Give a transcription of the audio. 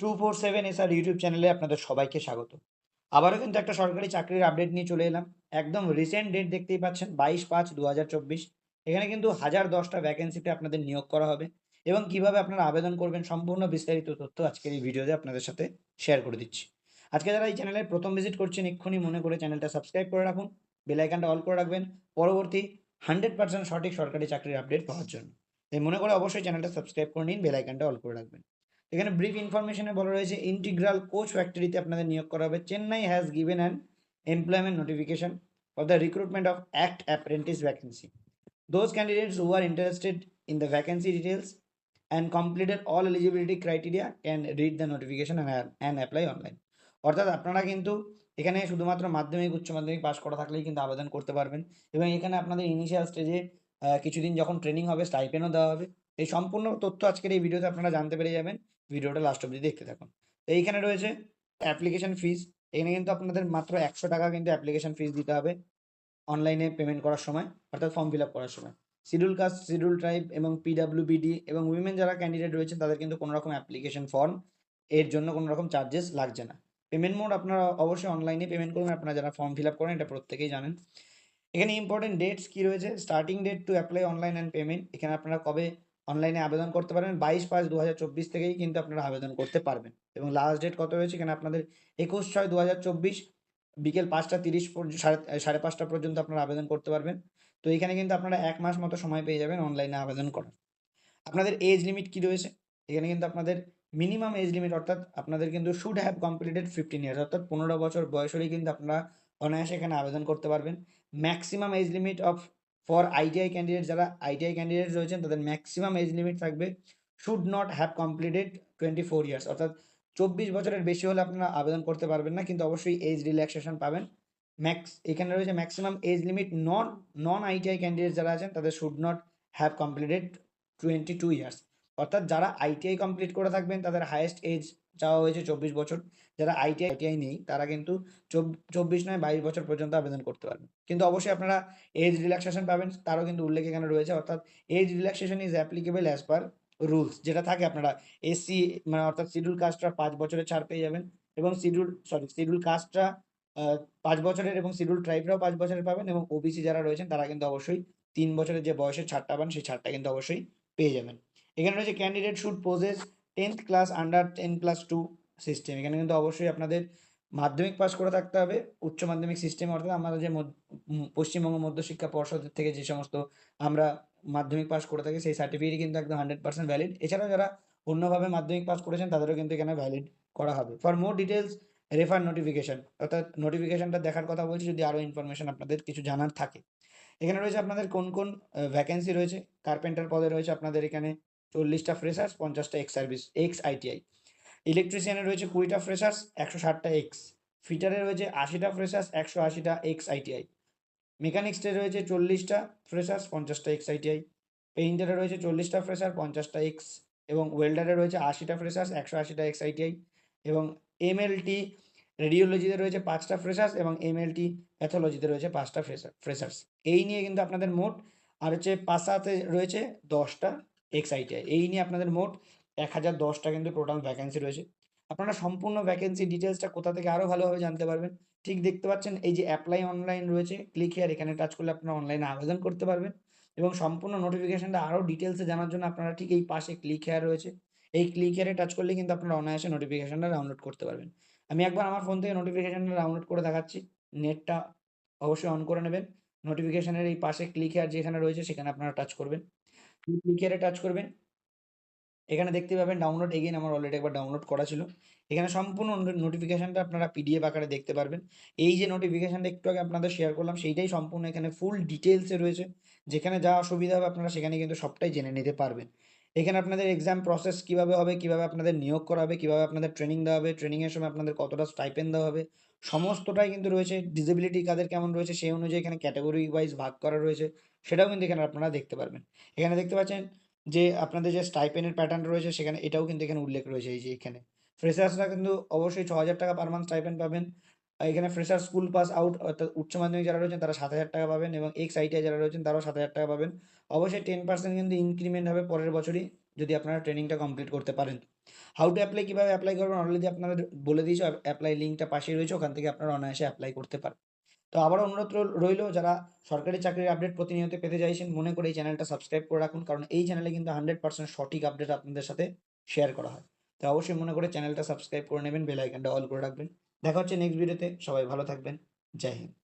Two four seven SR YouTube চ্যানেলে আপনাদের সবাইকে স্বাগত। আবারও কিন্তু একটা সরকারি চাকরির আপডেট নিয়ে চলে এলাম। একদম রিসেন্ট ডেট দেখতেই পাচ্ছেন, বাইশ পাঁচ দু এখানে কিন্তু হাজার দশটা ভ্যাকেন্সিতে আপনাদের নিয়োগ করা হবে এবং কীভাবে আপনারা আবেদন করবেন সম্পূর্ণ বিস্তারিত তথ্য আজকের এই ভিডিওতে আপনাদের সাথে শেয়ার করে দিচ্ছি। আজকে যারা এই চ্যানেলে প্রথম ভিজিট করছেন, এক্ষুনি মনে করে চ্যানেলটা সাবস্ক্রাইব করে রাখুন বেল আইকনটা অল করে রাখবেন। পরবর্তী হান্ড্রেড পার্সেন্ট সঠিক সরকারি চাকরির আপডেট পাওয়ার জন্য। তাই মনে করে অবশ্যই চ্যানেলটা সাবস্ক্রাইব করে নিন বেলাইকানটা অল করে রাখবেন। এখানে ব্রিফ ইনফরমেশনে বলা রয়েছে ইন্টিগ্রাল কোচ ফ্যাক্টরিতে আপনাদের নিয়োগ করা হবে। Chennai has given an employment notification for the recruitment of act apprentice vacancy those candidates who are interested in the vacancy details and completed all eligibility criteria can read the notification and apply online অর্থাৎ আপনারা কিন্তু এখানে শুধুমাত্র মাধ্যমিক, উচ্চ মাধ্যমিক পাশ করা থাকলেই কিন্তু আবেদন করতে পারবেন। এবং এখানে আপনাদের ইনিশিয়াল স্টেজে কিছুদিন যখন ট্রেনিং হবে স্টাইপেনও দেওয়া হবে। এই সম্পূর্ণ তথ্য আজকের এই ভিডিওতে আপনারা জানতে পেরে যাবেন। ভিডিওটা লাস্ট অব্দি দেখতে থাকুন। তো এইখানে রয়েছে অ্যাপ্লিকেশন ফিস এখানে কিন্তু আপনাদের মাত্র একশো টাকা কিন্তু অ্যাপ্লিকেশন ফিস দিতে হবে অনলাইনে পেমেন্ট করার সময়, অর্থাৎ ফর্ম ফিল আপ করার সময়। শিডিউল কাস্ট শিডিউল ট্রাইব এবং পিডাব্লিউবিডি এবং উইমেন যারা ক্যান্ডিডেট রয়েছে, তাদের কিন্তু কোনো রকম অ্যাপ্লিকেশন ফর্ম এর জন্য কোনো রকম চার্জেস লাগছে না। পেমেন্ট মোড আপনারা অবশ্যই অনলাইনে পেমেন্ট করবেন। আপনারা যারা ফর্ম ফিল আপ করেন, এটা প্রত্যেকেই জানেন। এখানে ইম্পর্টেন্ট ডেটস কী রয়েছে? Starting date to apply online and payment এখানে আপনারা কবে অনলাইনে আবেদন করতে পারবেন। বাইশ পাঁচ দু হাজার চব্বিশ থেকেই কিন্তু আপনারা আবেদন করতে পারবেন। এবং লাস্ট ডেট কত রয়েছে এখানে আপনাদের? একুশ ছয় দু বিকেল পাঁচটা তিরিশ সাড়ে সাড়ে পাঁচটা পর্যন্ত আপনারা আবেদন করতে পারবেন। তো এখানে কিন্তু আপনারা এক মাস মতো সময় পেয়ে যাবেন অনলাইনে আবেদন করার। আপনাদের এজ লিমিট কি রয়েছে? এখানে কিন্তু আপনাদের মিনিমাম এজ লিমিট অর্থাৎ আপনাদের কিন্তু should have completed fifteen years অর্থাৎ পনেরো বছর বয়স হলেই কিন্তু আপনারা অনায়াসে এখানে আবেদন করতে পারবেন। Maximum age limit of for ITI candidate যারা আইটিআই ক্যান্ডিডেট রয়েছেন, তাদের ম্যাক্সিমাম এজ লিমিট থাকবে should not have completed twenty four years অর্থাৎ চব্বিশ বছরের বেশি হলে আপনারা আবেদন করতে পারবেন না, কিন্তু অবশ্যই এজ রিল্যাক্সেশন পাবেন। ম্যাক্স এখানে রয়েছে maximum age limit non non ITI candidate যারা আছেন, তাদের should not have completed twenty two years অর্থাৎ যারা আইটিআই কমপ্লিট করে থাকবেন, তাদের হায়েস্ট এজ চাওয়া হয়েছে চব্বিশ বছর। যারা আইটিআই আইটিআই নেই, তারা কিন্তু চব্বিশ নয় বাইশ বছর পর্যন্ত আবেদন করতে পারবেন কিন্তু অবশ্যই আপনারা এজ রিল্যাক্সেশন পাবেন, তারও কিন্তু উল্লেখ এখানে রয়েছে। অর্থাৎ age relaxation is applicable as per rules যেটা থাকে আপনারা এসসি মানে অর্থাৎ শিডিউল কাস্টরা পাঁচ বছরের ছাড় পেয়ে যাবেন এবং শিডিউল সরি শিডিউল কাস্টরা পাঁচ বছরের এবং শিডিউল ট্রাইবরাও পাঁচ বছরের পাবেন এবং ওবিসি যারা রয়েছেন, তারা কিন্তু অবশ্যই তিন বছরের যে বয়সের ছাড়টা পান সেই ছাড়টা কিন্তু অবশ্যই পেয়ে যাবেন। এখানে রয়েছে candidate should possess tenth class under ten plus two system এখানে কিন্তু অবশ্যই আপনাদের মাধ্যমিক পাস করে থাকতে হবে। উচ্চ মাধ্যমিক সিস্টেম অর্থাৎ আমাদের যে পশ্চিমবঙ্গ মধ্যশিক্ষা পর্ষদের থেকে যে সমস্ত আমরা মাধ্যমিক পাস করে থাকি, সেই সার্টিফিকেট কিন্তু একদম হান্ড্রেড পার্সেন্ট ভ্যালিড এছাড়াও যারা অন্যভাবে মাধ্যমিক পাস করেছেন, তাদেরও কিন্তু এখানে ভ্যালিড করা হবে। For more details refer notification অর্থাৎ নোটিফিকেশনটা দেখার কথা বলছি, যদি আরও ইনফরমেশন আপনাদের কিছু জানার থাকে। এখানে রয়েছে আপনাদের কোন কোন ভ্যাকেন্সি রয়েছে। কার্পেন্টার পদে রয়েছে আপনাদের এখানে। চল্লিশটা ফ্রেশার্স পঞ্চাশটা এক্স সার্ভিস এক্স আইটিআই ইলেকট্রিশিয়ানে রয়েছে কুড়িটা ফ্রেশার্স একশো ষাটটা এক্স ফিটারে রয়েছে আশিটা ফ্রেশার্স একশো আশিটা এক্স আইটিআই মেকানিক্সে রয়েছে চল্লিশটা ফ্রেশার্স পঞ্চাশটা এক্স আইটিআই পেইন্টারে রয়েছে চল্লিশটা ফ্রেশার পঞ্চাশটা এক্স এবং ওয়েল্ডারে রয়েছে আশিটা ফ্রেশার্স একশো আশিটা এক্স আইটিআই এবং এমএলটি রেডিওলজিতে রয়েছে পাঁচটা ফ্রেশার্স এবং এমএলটি প্যাথোলজিতে রয়েছে পাঁচটা ফ্রেশার ফ্রেশার্স এই নিয়ে কিন্তু আপনাদের মোট, আর হচ্ছে পাশাতে রয়েছে দশটা এক্স আইটিআই এই নিয়ে আপনাদের মোট এক হাজার দশটা কিন্তু টোটাল ভ্যাকেন্সি রয়েছে। আপনারা সম্পূর্ণ ভ্যাকেন্সি ডিটেলসটা কোথা থেকে আরও ভালোভাবে জানতে পারবেন, ঠিক দেখতে পাচ্ছেন এই যে অ্যাপ্লাই অনলাইন রয়েছে ক্লিক হেয়ার এখানে টাচ করলে আপনারা অনলাইনে আবেদন করতে পারবেন এবং সম্পূর্ণ নোটিফিকেশনটা আরও ডিটেলসে জানার জন্য আপনারা ঠিক এই পাশে ক্লিক হেয়ার রয়েছে। এই ক্লিক হেয়ারে টাচ করলে কিন্তু আপনারা অনায়াসে নোটিফিকেশনটা ডাউনলোড করতে পারবেন। আমি একবার আমার ফোন থেকে নোটিফিকেশনটা ডাউনলোড করে দেখাচ্ছি নেটটা অবশ্যই অন করে নেবেন। নোটিফিকেশনের এই পাশে ক্লিক হেয়ার যেখানে রয়েছে সেখানে আপনারা টাচ করবেন। ক্লিক টাচ করবেন। এখানে দেখতে পাবেন ডাউনলোড এগেইন আমার অলরেডি একবার ডাউনলোড করা ছিল। এখানে সম্পূর্ণ নোটিফিকেশানটা আপনারা পিডিএফ আকারে দেখতে পারবেন। এই যে নোটিফিকেশানটা একটু আগে আপনাদের শেয়ার করলাম, সেইটাই সম্পূর্ণ এখানে ফুল ডিটেলসে রয়েছে। যেখানে যা অসুবিধা হবে আপনারা সেখানে কিন্তু সবটাই জেনে নিতে পারবেন। এখানে আপনাদের এক্সাম প্রসেস কীভাবে হবে, কীভাবে আপনাদের নিয়োগ করা হবে, কীভাবে আপনাদের ট্রেনিং দেওয়া হবে ট্রেনিংয়ের সময় আপনাদের কতটা স্টাইপেন দেওয়া হবে, সমস্তটাই কিন্তু রয়েছে। ডিসেবিলিটি কাদের কেমন রয়েছে, সেই অনুযায়ী এখানে ক্যাটাগরি ওয়াইজ ভাগ করা রয়েছে। সেটাও কিন্তু এখানে আপনারা দেখতে পারবেন। এখানে দেখতে পাচ্ছেন যে আপনাদের যে স্টাইপেনের প্যাটার্ন রয়েছে, সেখানে এটাও কিন্তু এখানে উল্লেখ রয়েছে এই যে এখানে। ফ্রেশার্সরা কিন্তু অবশ্যই ছ হাজার টাকা পার মান্থ স্টাইপেন পাবেন। এখানে ফ্রেশার স্কুল পাস আউট অর্থাৎ উচ্চ মাধ্যমিক যারা রয়েছেন, তারা সাত হাজার টাকা পাবেন এবং এক্স আইটিআই যারা রয়েছেন, তারাও সাত হাজার টাকা পাবেন। অবশ্যই টেন পার্সেন্ট কিন্তু ইনক্রিমেন্ট হবে পরের বছরই যদি আপনারা ট্রেনিংটা কমপ্লিট করতে পারেন। হাউ টু অ্যাপ্লাই কীভাবে অ্যাপ্লাই করবেন অলরেডি আপনারা বলে দিয়েছি অ্যাপ্লাই লিঙ্কটা পাশেই রয়েছে, ওখান থেকে আপনারা অনায়াসে অ্যাপ্লাই করতে পারেন তো আবারও অনুরোধ রইল যারা সরকারি চাকরির আপডেট প্রতিনিয়ত পেতে চাইছেন, মনে করে এই চ্যানেলটা সাবস্ক্রাইব করে রাখুন, কারণ এই চ্যানেলে কিন্তু হান্ড্রেড পার্সেন্ট সঠিক আপডেট আপনাদের সাথে শেয়ার করা হয়। তো অবশ্যই মনে করে চ্যানেলটা সাবস্ক্রাইব করে নেবেন বেল আইকনটা অল করে রাখবেন। দেখা হচ্ছে নেক্সট ভিডিওতে সবাই ভালো থাকবেন, জয় হিন্দ।